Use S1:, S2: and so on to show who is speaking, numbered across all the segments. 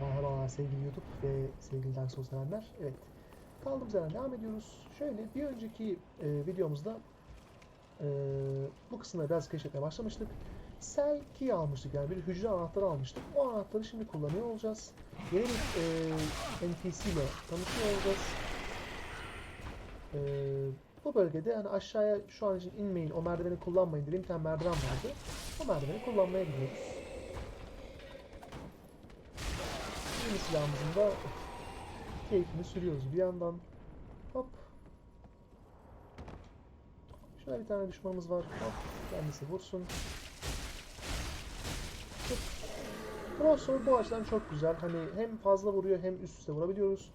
S1: Merhabalar sevgili YouTube ve sevgili Dark Souls sevenler. Evet, kaldığımız yerden devam ediyoruz. Şöyle bir önceki e, videomuzda e, bu kısımda biraz keşfetmeye başlamıştık. Cell key almıştık yani bir hücre anahtarı almıştık. O anahtarı şimdi kullanıyor olacağız. Yeni bir e, NPC ile tanışıyor olacağız. E, bu bölgede hani aşağıya şu an için inmeyin, o merdiveni kullanmayın dediğim bir tane merdiven vardı. O merdiveni kullanmaya gidiyoruz. Silahımızın keyfini sürüyoruz bir yandan. Hop. Şöyle bir tane düşmanımız var. Hop. Kendisi vursun. Hop. Crosshair bu açıdan çok güzel. Hani hem fazla vuruyor hem üst üste vurabiliyoruz.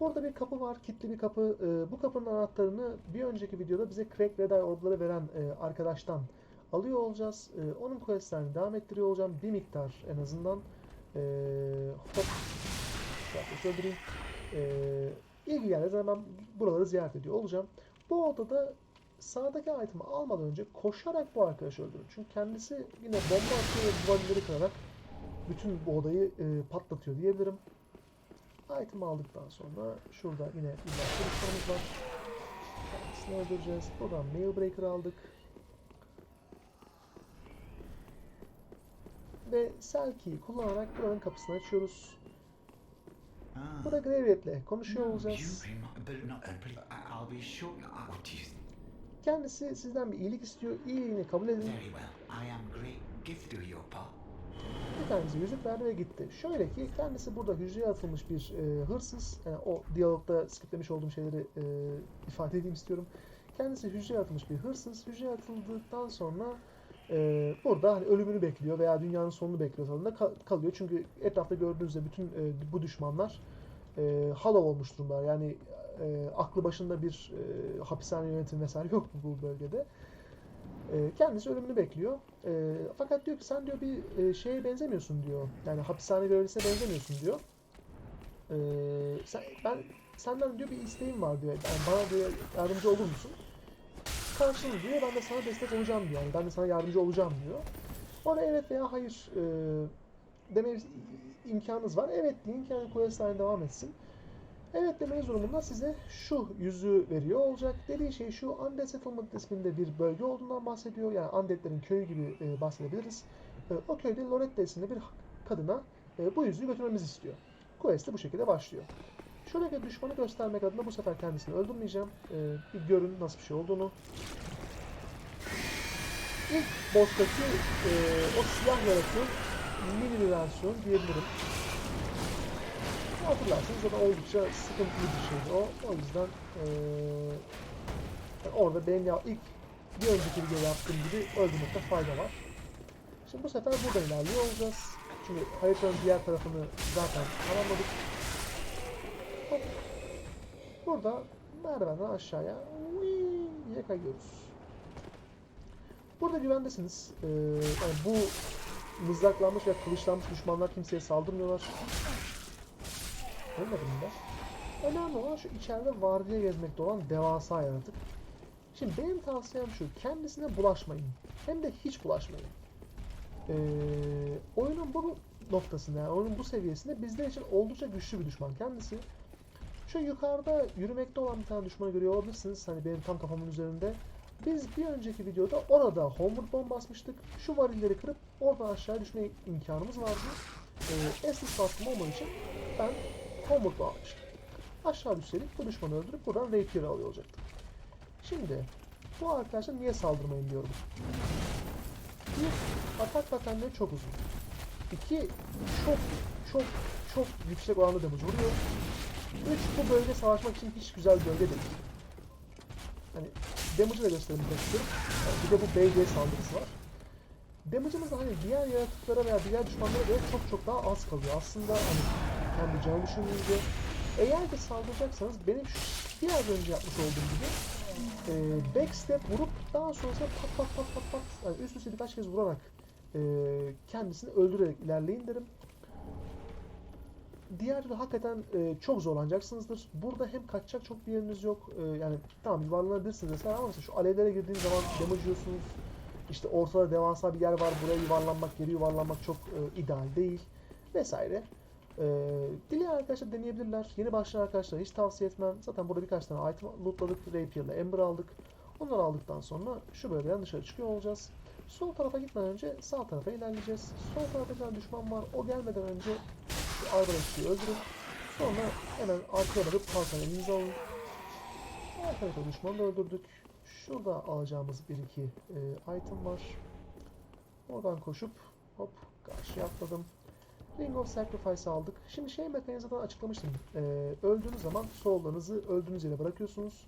S1: Burada bir kapı var, kilitli bir kapı. Ee, bu kapının anahtarını bir önceki videoda bize Crack Red Eye orbları veren e, arkadaştan alıyor olacağız. Ee, onun questlerini devam ettiriyor olacağım. Bir miktar en azından. Ee, hop. Şöyle öldüreyim. Ee, ilgi geldiği zaman buraları ziyaret ediyor olacağım. Bu odada sağdaki item'ı almadan önce koşarak bu arkadaşı öldürün. Çünkü kendisi yine bomba atıyor ve duvarları kırarak bütün bu odayı e, patlatıyor diyebilirim. Item'ı aldıktan sonra şurada yine bir başka düşmanımız var. Kendisini öldüreceğiz. Buradan Nailbreaker aldık. Ve Selkie'yi kullanarak buranın kapısını açıyoruz.
S2: Ah.
S1: Burada Graveyard'le konuşuyor
S2: No,
S1: olacağız. Kendisi sizden bir iyilik istiyor. İyiliğini kabul edin. Bir tanesi yüzük verdi ve gitti. Şöyle ki kendisi burada hücreye atılmış bir e, hırsız. Yani o diyalogda skiplemiş olduğum şeyleri e, ifade edeyim istiyorum. Kendisi hücreye atılmış bir hırsız. Hücreye atıldıktan sonra e, burada hani ölümünü bekliyor veya dünyanın sonunu bekliyor tadında ka- kalıyor. Çünkü etrafta gördüğünüzde bütün e, bu düşmanlar e, hollow olmuş durumda. Yani e, aklı başında bir e, hapishane yönetimi vesaire yok bu bölgede. E, kendisi ölümünü bekliyor. E, fakat diyor ki sen diyor bir e, şeye benzemiyorsun diyor. Yani hapishane görevlisine benzemiyorsun diyor. E, sen, ben senden diyor bir isteğim var diyor. Yani bana diyor yardımcı olur musun? Karşılığında diyor ben de sana destek olacağım diyor. Yani ben de sana yardımcı olacağım diyor. Ona evet veya hayır e, demeniz imkanınız var. Evet deyin ki yani questline devam etsin. Evet demeniz durumunda size şu yüzü veriyor olacak. Dediği şey şu Undead Settlement isminde bir bölge olduğundan bahsediyor. Yani Undead'lerin köyü gibi e, bahsedebiliriz. E, o köyde Loretta isimli bir kadına e, bu yüzüğü götürmemizi istiyor. Quest de bu şekilde başlıyor. Şuradaki düşmanı göstermek adına bu sefer kendisini öldürmeyeceğim. E, bir görün nasıl bir şey olduğunu. İlk boss'taki e, o siyah yaratığın mini bir versiyon diyebilirim. Hatırlarsanız o da oldukça sıkıntılı bir şeydi o. O yüzden yani orada benim ya ilk bir önceki videoda yaptığım gibi öldürmekte fayda var. Şimdi bu sefer buradan ilerliyor olacağız. Çünkü haritanın diğer tarafını zaten tamamladık. Hop. Burada merdivenden aşağıya diye kayıyoruz. Burada güvendesiniz. Eee, yani bu mızraklanmış ve kılıçlanmış düşmanlar kimseye saldırmıyorlar. Ölmedim de. Önemli olan şu içeride vardiya gezmekte olan devasa yaratık. Şimdi benim tavsiyem şu, kendisine bulaşmayın. Hem de hiç bulaşmayın. Ee, oyunun bu noktasında, yani oyunun bu seviyesinde bizler için oldukça güçlü bir düşman kendisi. Şu yukarıda yürümekte olan bir tane düşmanı görüyor olabilirsiniz. Hani benim tam kafamın üzerinde. Biz bir önceki videoda orada homeward bomb basmıştık. Şu varilleri kırıp oradan aşağı düşme imkanımız vardı. Ee, baskım olmadığı için ben homeward almıştım. Aşağı düşseydik bu düşmanı öldürüp buradan rapier alıyor olacaktık. Şimdi bu arkadaşa niye saldırmayın diyorum. Bir, atak patenleri çok uzun. İki, çok çok çok yüksek oranda damage vuruyor. Üç, bu bölge savaşmak için hiç güzel bölge değil. Hani damage'ı da göstermek istiyorum. Yani bir de bu BG saldırısı var. Damage'ımız da hani diğer yaratıklara veya diğer düşmanlara göre çok çok daha az kalıyor. Aslında hani kendi canı düşündüğünüzde eğer ki saldıracaksanız benim şu biraz önce yapmış olduğum gibi e, backstep vurup daha sonrasında pat pat pat pat pat yani üst üste birkaç kez vurarak e, kendisini öldürerek ilerleyin derim. Diğer türlü hakikaten e, çok zorlanacaksınızdır. Burada hem kaçacak çok bir yeriniz yok. E, yani tamam yuvarlanabilirsiniz mesela ama mesela şu alevlere girdiğiniz zaman damage yiyorsunuz. İşte ortada devasa bir yer var. Buraya yuvarlanmak, geri yuvarlanmak çok e, ideal değil. Vesaire. Ee, dileyen arkadaşlar deneyebilirler. Yeni başlayan arkadaşlara hiç tavsiye etmem. Zaten burada birkaç tane item lootladık. Rapier ile Ember aldık. Onları aldıktan sonra şu bölgeden dışarı çıkıyor olacağız. Sol tarafa gitmeden önce sağ tarafa ilerleyeceğiz. Sol tarafta düşman var. O gelmeden önce Arbalest'i öldürün. Sonra hemen arkaya bakıp kalkan elinize alın. Arkada düşmanı da öldürdük. Şurada alacağımız bir iki e, item var. Oradan koşup hop karşıya atladım. Ring of Sacrifice aldık. Şimdi şey mekaniğini zaten açıklamıştım. Ee, öldüğünüz zaman soul'larınızı öldüğünüz yere bırakıyorsunuz.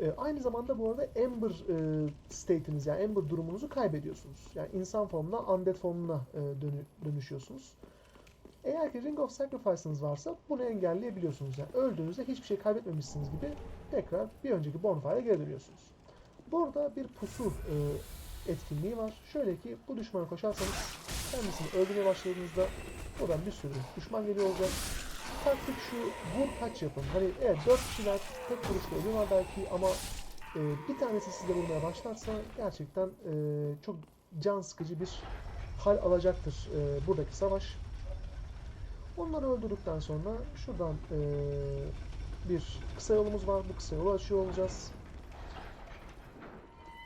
S1: Ee, aynı zamanda bu arada Ember e, state'iniz yani Ember durumunuzu kaybediyorsunuz. Yani insan formuna, undead formuna e, dönü- dönüşüyorsunuz. Eğer ki Ring of Sacrifice'ınız varsa bunu engelleyebiliyorsunuz. Yani öldüğünüzde hiçbir şey kaybetmemişsiniz gibi tekrar bir önceki bonfire'a geri dönüyorsunuz. Burada bir pusu e, etkinliği var. Şöyle ki bu düşmana koşarsanız kendisini öldürmeye başladığınızda buradan bir sürü düşman geliyor olacak. Taktik şu vur kaç yapın. Hani evet 4 kişiler tek vuruşta ölüyorlar belki ama e, bir tanesi size vurmaya başlarsa gerçekten e, çok can sıkıcı bir hal alacaktır e, buradaki savaş. Onları öldürdükten sonra şuradan e, bir kısa yolumuz var. Bu kısa yolu açıyor olacağız.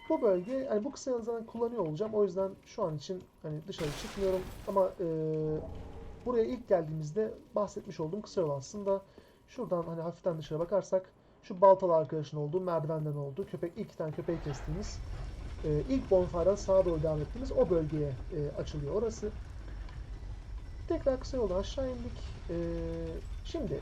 S1: Bu bölge, hani bu kısa yolu zaten kullanıyor olacağım. O yüzden şu an için hani dışarı çıkmıyorum. Ama e, buraya ilk geldiğimizde bahsetmiş olduğum kısa yol aslında. Şuradan hani hafiften dışarı bakarsak şu baltalı arkadaşın olduğu, merdivenden olduğu, köpek iki tane köpeği kestiğimiz, e, ilk bonfire'dan sağa doğru devam ettiğimiz o bölgeye e, açılıyor orası. Tekrar kısa yoldan aşağı indik. E, şimdi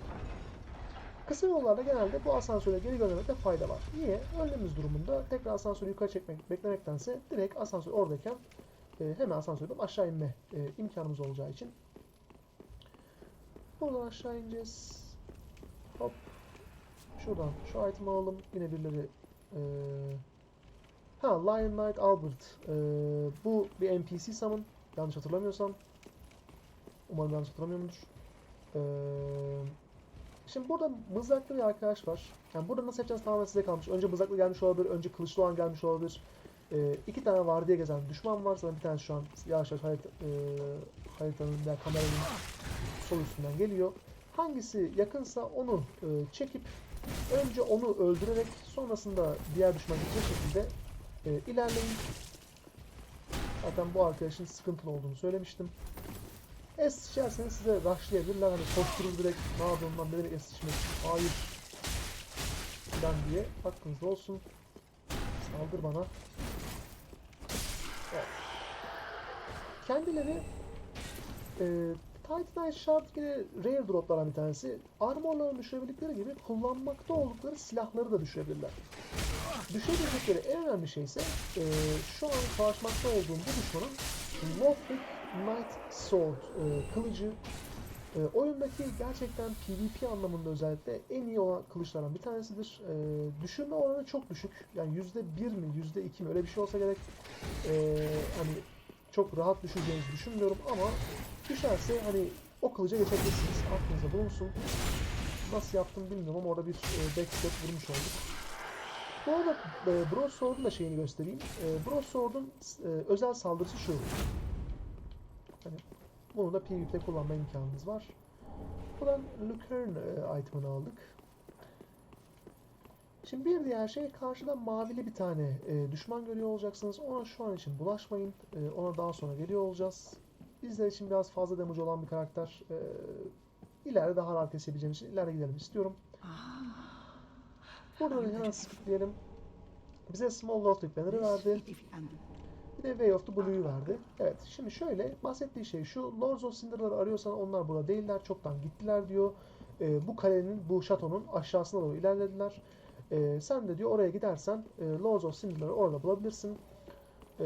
S1: Kısa yollarda genelde bu asansöre geri göndermekte fayda var. Niye? Ölmemiz durumunda tekrar asansörü yukarı çekmek beklemektense direkt asansör oradayken e, hemen asansörden aşağı inme e, imkanımız olacağı için buradan aşağı ineceğiz. Hop. Şuradan şu item alalım. Yine birileri e, ha Lion Knight Albert. E, bu bir NPC summon. Yanlış hatırlamıyorsam. Umarım yanlış hatırlamıyorumdur. Eee Şimdi burada mızraklı bir arkadaş var. Yani burada nasıl yapacağınız tamamen size kalmış. Önce mızraklı gelmiş olabilir, önce kılıçlı olan gelmiş olabilir. Ee, iki tane vardiya gezen düşman var. Zaten bir tanesi şu an yavaş yavaş harita, e, haritanın veya kameranın sol üstünden geliyor. Hangisi yakınsa onu e, çekip önce onu öldürerek sonrasında diğer düşman gidecek şekilde e, ilerleyin. Zaten bu arkadaşın sıkıntılı olduğunu söylemiştim. Es içerseniz size rushlayabilirler. Hani koşturur direkt ne yapıyorum lan ne demek es içmek. Hayır. Falan diye aklınızda olsun. Saldır bana. Evet. Kendileri e, Titanite Shard yine rare droplardan bir tanesi. Armorlarını düşürebildikleri gibi kullanmakta oldukları silahları da düşürebilirler. Düşürebilecekleri en önemli şey ise e, şu an savaşmakta olduğum bu düşmanın Lothric Knight Sword e, kılıcı e, oyundaki gerçekten PvP anlamında özellikle en iyi olan kılıçlardan bir tanesidir. E, düşürme oranı çok düşük. Yani yüzde bir mi, yüzde iki mi öyle bir şey olsa gerek. E, hani çok rahat düşeceğinizi düşünmüyorum ama düşerse hani o kılıca geçebilirsiniz. Aklınızda bulunsun. Nasıl yaptım bilmiyorum ama orada bir e, backstep vurmuş olduk. Bu arada e, Broadsword'un da şeyini göstereyim. E, Broadsword'un e, özel saldırısı şu. Hani bunu da PvP'de kullanma imkanımız var. Buradan Lucerne e, item'ını aldık. Şimdi bir diğer şey karşıda mavili bir tane e, düşman görüyor olacaksınız. Ona şu an için bulaşmayın. E, ona daha sonra geliyor olacağız. Bizler için biraz fazla damage olan bir karakter. E, ileride daha rahat kesebileceğim için ileride gidelim istiyorum. Buradan hemen skipleyelim. Bize Small Lothric Banner'ı verdi. Bir de Way of the Blue'yu verdi. Evet şimdi şöyle bahsettiği şey şu Lords of Cinder'ları arıyorsan onlar burada değiller. Çoktan gittiler diyor. Ee, bu kalenin, bu şatonun aşağısına doğru ilerlediler. Ee, sen de diyor oraya gidersen e, Lords of Cinder'ları orada bulabilirsin. Ee,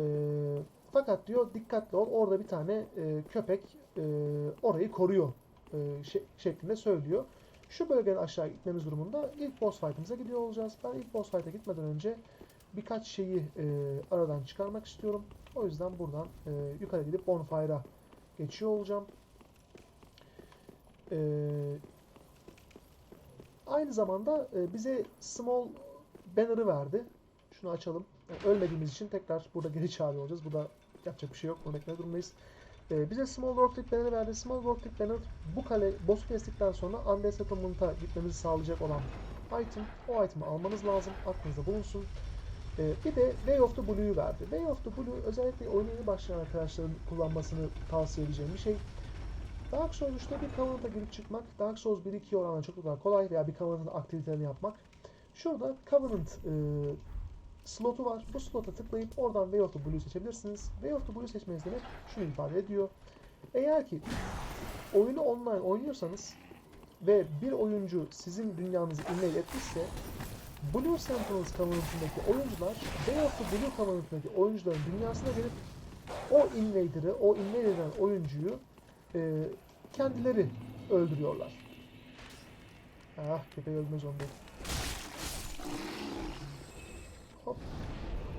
S1: fakat diyor dikkatli ol orada bir tane e, köpek e, orayı koruyor e, şe- şeklinde söylüyor. Şu bölgeden aşağı gitmemiz durumunda ilk boss fight'ımıza gidiyor olacağız. Ben ilk boss fight'a gitmeden önce birkaç şeyi e, aradan çıkarmak istiyorum. O yüzden buradan e, yukarı gidip bonfire'a geçiyor olacağım. E, aynı zamanda e, bize small banner'ı verdi. Şunu açalım. Yani ölmediğimiz için tekrar burada geri çağırıyor olacağız. Bu da yapacak bir şey yok. Bunu beklemek durumundayız. Ee, bize Small World Trip Banner verdi. Small Trip Banner bu kale boss'u kestikten sonra Undead Settlement'a gitmemizi sağlayacak olan item. O item'i almanız lazım. Aklınızda bulunsun. Ee, bir de Way of the Blue'yu verdi. Way of the Blue özellikle oyuna yeni başlayan arkadaşların kullanmasını tavsiye edeceğim bir şey. Dark Souls 3'te bir Covenant'a girip çıkmak, Dark Souls 1-2'ye oranla çok daha kolay veya bir Covenant'ın aktivitelerini yapmak. Şurada Covenant e, slotu var. Bu slota tıklayıp oradan Way of the Blue'yu seçebilirsiniz. Way of the Blue seçmeniz demek şunu ifade ediyor. Eğer ki oyunu online oynuyorsanız ve bir oyuncu sizin dünyanızı invade etmişse Blue Sentinels Covenant'ındaki oyuncular of the Blue Covenant'ındaki oyuncuların dünyasına gelip o invader'ı, o invade eden oyuncuyu e, kendileri öldürüyorlar. Ah köpeği öldürme zombi. Hop.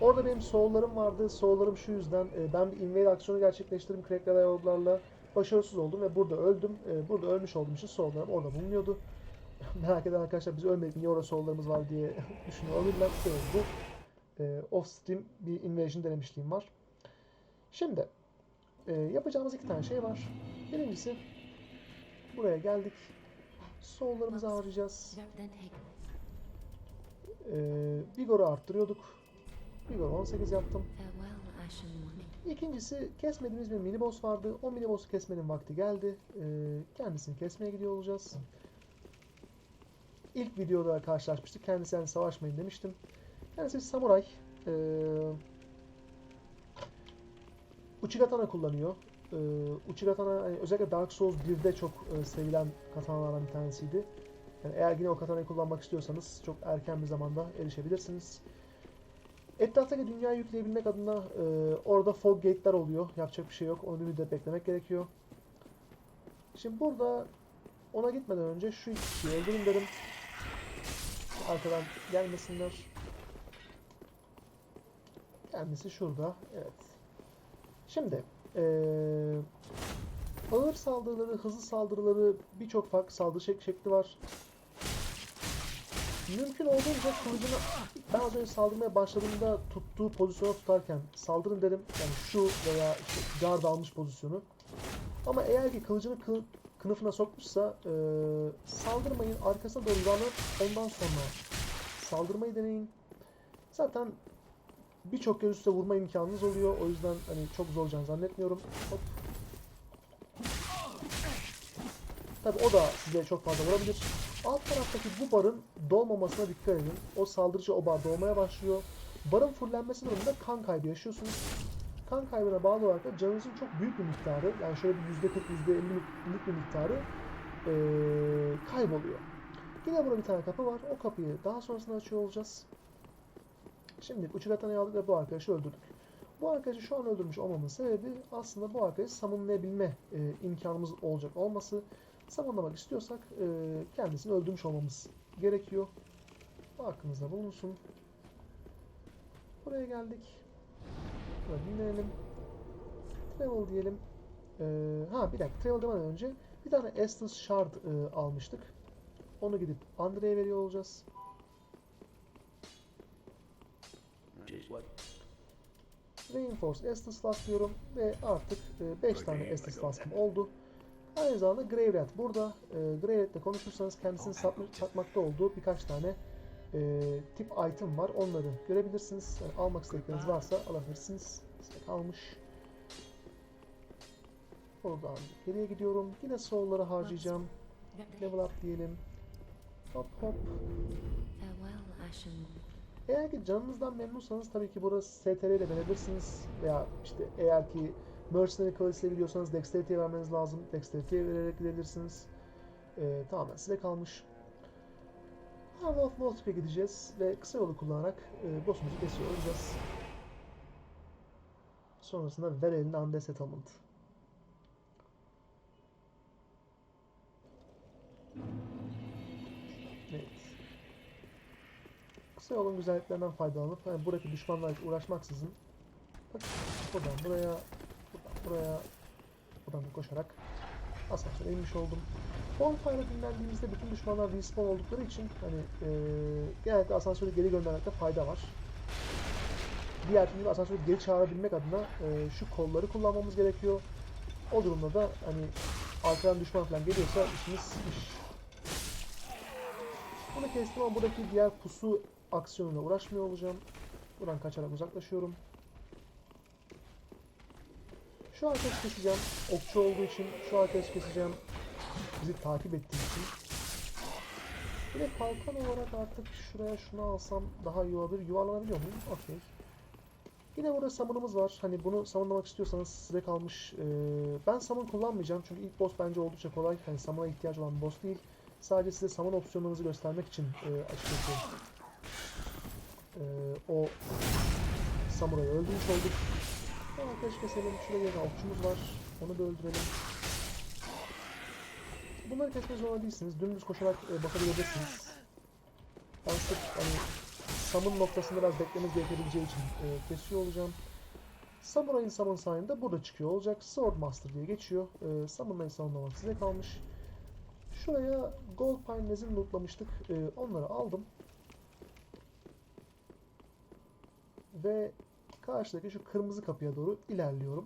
S1: Orada benim soul'larım vardı. Soul'larım şu yüzden e, ben bir invade aksiyonu gerçekleştirdim crackler yollarla. Başarısız oldum ve burada öldüm. E, burada ölmüş olduğum için soul'larım orada bulunuyordu. Merak eden arkadaşlar biz ölmedik niye orada soul'larımız var diye düşünüyor olabilirler. Şey oldu. E, off stream bir invasion denemişliğim var. Şimdi e, yapacağımız iki tane şey var. Birincisi buraya geldik. Soul'larımızı harcayacağız. E, Vigor'u arttırıyorduk. Vigor 18 yaptım. İkincisi kesmediğimiz bir mini boss vardı. O mini boss'u kesmenin vakti geldi. Ee, kendisini kesmeye gidiyor olacağız. İlk videoda karşılaşmıştık. Kendisi yani savaşmayın demiştim. Kendisi bir samuray. Ee, Uchigatana kullanıyor. Ee, Uchigatana hani özellikle Dark Souls 1'de çok e, sevilen katanalardan bir tanesiydi. Yani eğer yine o katanayı kullanmak istiyorsanız çok erken bir zamanda erişebilirsiniz. Etraftaki dünyayı yükleyebilmek adına e, orada fog gate'ler oluyor. Yapacak bir şey yok. Onu bir de beklemek gerekiyor. Şimdi burada ona gitmeden önce şu ikisini öldürün derim. Arkadan gelmesinler. Kendisi şurada. Evet. Şimdi eee, ağır saldırıları, hızlı saldırıları birçok farklı saldırı şek- şekli var. Mümkün olduğunca kılıcını ben az önce saldırmaya başladığımda tuttuğu pozisyona tutarken saldırın derim. Yani şu veya işte guard almış pozisyonu. Ama eğer ki kılıcını kı, kınıfına sokmuşsa eee, saldırmayın. Arkasına doğru uzanıp ondan sonra saldırmayı deneyin. Zaten birçok kez üstte vurma imkanınız oluyor. O yüzden hani çok zor olacağını zannetmiyorum. Hop. Tabi o da size çok fazla vurabilir. Alt taraftaki bu barın dolmamasına dikkat edin. O saldırıcı o bar dolmaya başlıyor. Barın fullenmesi durumunda kan kaybı yaşıyorsunuz. Kan kaybına bağlı olarak da canınızın çok büyük bir miktarı, yani şöyle bir %40, %50'lik bir miktarı eee, kayboluyor. Yine burada bir tane kapı var. O kapıyı daha sonrasında açıyor olacağız. Şimdi Uchigatana'yı aldık ve bu arkadaşı öldürdük. Bu arkadaşı şu an öldürmüş olmamın sebebi aslında bu arkadaşı summonlayabilme e, imkanımız olacak olması. Summonlamak istiyorsak e, kendisini öldürmüş olmamız gerekiyor. Bu aklınızda bulunsun. Buraya geldik. Burada dinleyelim. Travel diyelim. E, ha bir dakika travel demeden önce bir tane Estus Shard e, almıştık. Onu gidip Andre'ye veriyor olacağız. Reinforce Estus Flask diyorum ve artık 5 tane Estus Flask'ım oldu. Aynı zamanda Graverat burada. E, Graverat'le konuşursanız kendisinin satma, satmakta olduğu birkaç tane e, tip item var. Onları görebilirsiniz. Yani almak istedikleriniz varsa alabilirsiniz. Size kalmış. Oradan geriye gidiyorum. Yine soul'ları harcayacağım. Level up diyelim. Hop hop. Eğer ki canınızdan memnunsanız tabii ki burası STR ile verebilirsiniz. Veya işte eğer ki Mercenary Class ile gidiyorsanız Dexterity'ye vermeniz lazım. Dexterity'ye vererek gidebilirsiniz. Ee, tamamen size kalmış. Hound of Lothbrok'a gideceğiz ve kısa yolu kullanarak e, boss'umuzu kesiyor olacağız. Sonrasında Verel'in Undead Settlement. Evet. Kısa yolun güzelliklerinden faydalanıp hani buradaki düşmanlarla hiç uğraşmaksızın bak buradan buraya buradan buraya buradan da koşarak asansöre inmiş oldum. Bonfire'ı dinlendiğimizde bütün düşmanlar respawn oldukları için hani eee genellikle asansörü geri göndermekte fayda var. Diğer türlü asansörü geri çağırabilmek adına eee, şu kolları kullanmamız gerekiyor. O durumda da hani arkadan düşman falan geliyorsa işimiz iş. Bunu kestim ama buradaki diğer pusu aksiyonuyla uğraşmıyor olacağım. Buradan kaçarak uzaklaşıyorum. Şu arkadaşı keseceğim. Okçu olduğu için şu arkadaşı keseceğim. Bizi takip ettiği için. Bir de kalkan olarak artık şuraya şunu alsam daha iyi olabilir. Yuvarlanabiliyor muyum? Okey. Yine burada summon'ımız var. Hani bunu summonlamak istiyorsanız size kalmış. Ee, ben summon kullanmayacağım çünkü ilk boss bence oldukça kolay. Hani summon'a ihtiyaç olan boss değil. Sadece size summon opsiyonlarınızı göstermek için e, açıkçası e, o samurayı öldürmüş olduk. Arkadaş keselim. Şurada bir okçumuz var. Onu da öldürelim. Bunları kesmek zorunda değilsiniz. Dümdüz koşarak e, bakabilirsiniz. Ben hani summon noktasında biraz beklememiz gerekebileceği için e, kesiyor olacağım. Samurai'ın summon sayesinde burada çıkıyor olacak. Sword Master diye geçiyor. E, Summon'layı savunmamak size kalmış. Şuraya Gold Pine Nezin lootlamıştık. E, onları aldım. Ve karşıdaki şu kırmızı kapıya doğru ilerliyorum.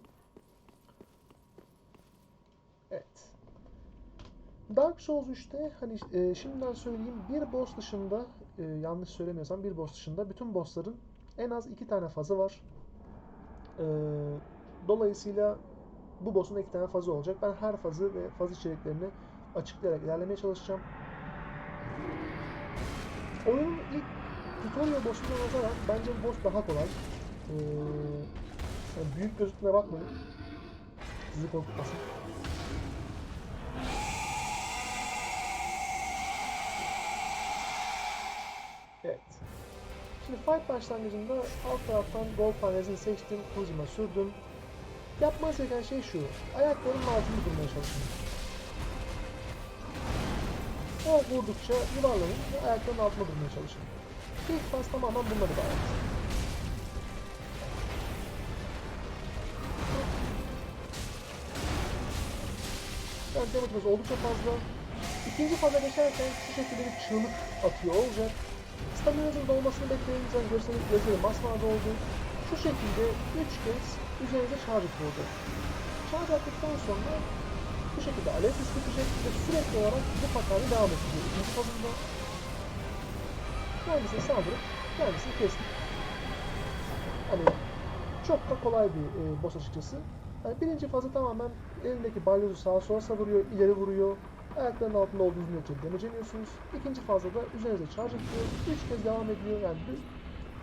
S1: Evet. Dark Souls 3'te hani e, şimdiden söyleyeyim bir boss dışında e, yanlış söylemiyorsam bir boss dışında bütün bossların en az iki tane fazı var. E, dolayısıyla bu boss'un iki tane fazı olacak. Ben her fazı ve faz içeriklerini açıklayarak ilerlemeye çalışacağım. Oyunun ilk tutorial boss'una nazaran bence bu boss daha kolay. Ee, yani büyük gözüktüğüne bakmayın. Sizi korkutmasın. Evet. Şimdi fight başlangıcında alt taraftan gold panelini seçtim, kılıcıma sürdüm. Yapmanız gereken şey şu. Ayaklarının altında durmaya çalışın. O vurdukça yuvarlanın ve ayaklarının altında durmaya çalışın. İlk pas tamamen bunları bağlı. Yani damage'ımız oldukça fazla. İkinci faza geçerken şu şekilde bir çığlık atıyor olacak. Stamina'nın dolmasını bekleyince görseniz gözleri masmavi oldu. Şu şekilde 3 kez üzerinize charge vurdu. Charge attıktan sonra bu şekilde alev püskürtecek ve sürekli olarak bu hasarı devam edecek. İkinci fazında kendisine saldırıp kendisini kestik. Hani çok da kolay bir e, boss açıkçası. Yani birinci fazı tamamen elindeki balyozu sağa sola savuruyor, ileri vuruyor. Ayaklarının altında olduğunuz müddetçe damage yemiyorsunuz. İkinci fazla da üzerinize charge ediyor. Üç kez devam ediyor. Yani bir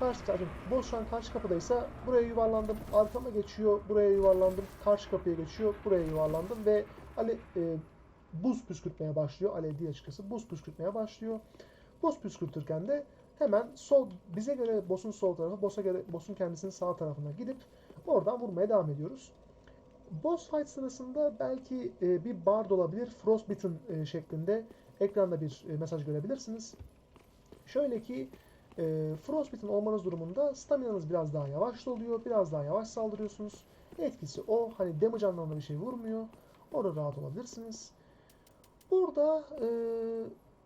S1: karşı tarafım boss şu an karşı kapıdaysa buraya yuvarlandım. Arkama geçiyor, buraya yuvarlandım. Karşı kapıya geçiyor, buraya yuvarlandım ve ale, e, buz püskürtmeye başlıyor. Alev değil açıkçası. Buz püskürtmeye başlıyor. Buz püskürtürken de hemen sol bize göre boss'un sol tarafı, boss'a göre boss'un kendisinin sağ tarafına gidip oradan vurmaya devam ediyoruz. Boss fight sırasında belki e, bir bard olabilir. Frostbitten e, şeklinde ekranda bir e, mesaj görebilirsiniz. Şöyle ki e, Frostbitten olmanız durumunda staminanız biraz daha yavaş doluyor. Biraz daha yavaş saldırıyorsunuz. Etkisi o. Hani damage anlamında bir şey vurmuyor. Orada rahat olabilirsiniz. Burada e,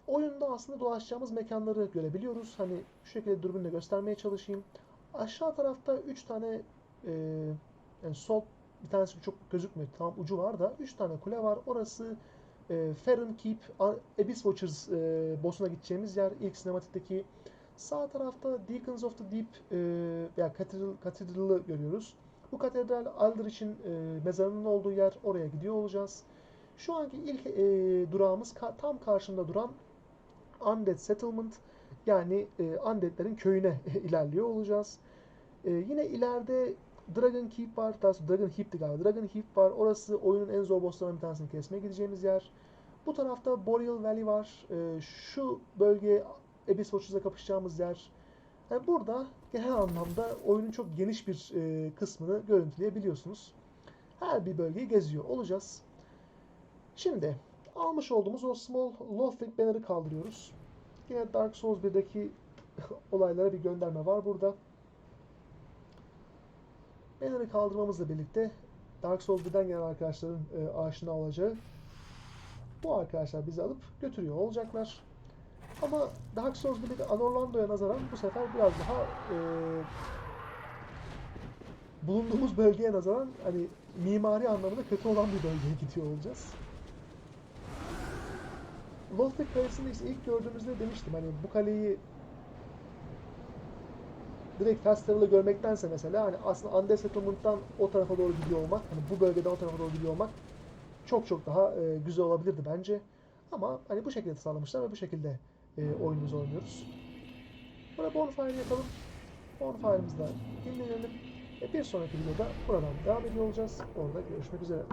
S1: oyunda aslında dolaşacağımız mekanları görebiliyoruz. Hani şu şekilde dürbünle göstermeye çalışayım. Aşağı tarafta 3 tane e, yani sol bir tanesi çok gözükmüyor. Tam ucu var da 3 tane kule var. Orası e, Farron Keep, Abyss Watchers e, boss'una gideceğimiz yer. ilk sinematikteki sağ tarafta Deacons of the Deep e, veya Cathedral, Cathedral'ı görüyoruz. Bu katedral Aldrich'in e, mezarının olduğu yer. Oraya gidiyor olacağız. Şu anki ilk e, durağımız ka- tam karşımda duran Undead Settlement yani e, Undead'lerin köyüne ilerliyor olacağız. E, yine ileride Dragon Keep var. Daha Dragon Heap'ti galiba. Dragon Heap var. Orası oyunun en zor bosslarından bir tanesini kesmeye gideceğimiz yer. Bu tarafta Boreal Valley var. E, şu bölge Abyss Watchers'la kapışacağımız yer. Yani burada genel anlamda oyunun çok geniş bir e, kısmını görüntüleyebiliyorsunuz. Her bir bölgeyi geziyor olacağız. Şimdi almış olduğumuz o Small Lothric Banner'ı kaldırıyoruz. Yine Dark Souls 1'deki olaylara bir gönderme var burada. Banner'ı kaldırmamızla birlikte Dark Souls 1'den gelen arkadaşların e, aşina olacağı bu arkadaşlar bizi alıp götürüyor olacaklar. Ama Dark Souls 1'deki Anorlando'ya nazaran bu sefer biraz daha e, bulunduğumuz bölgeye nazaran hani mimari anlamda kötü olan bir bölgeye gidiyor olacağız. Lothric Kalesi'ni ilk gördüğümüzde demiştim hani bu kaleyi direkt fast travel'ı görmektense mesela hani aslında Undead Settlement'tan o tarafa doğru gidiyor olmak, hani bu bölgeden o tarafa doğru gidiyor olmak çok çok daha e, güzel olabilirdi bence. Ama hani bu şekilde sağlamışlar ve bu şekilde e, oyunumuzu oynuyoruz. Burada bonfire yapalım. Bonfire'ımızda dinlenelim. E, bir sonraki videoda buradan devam ediyor olacağız. Orada görüşmek üzere.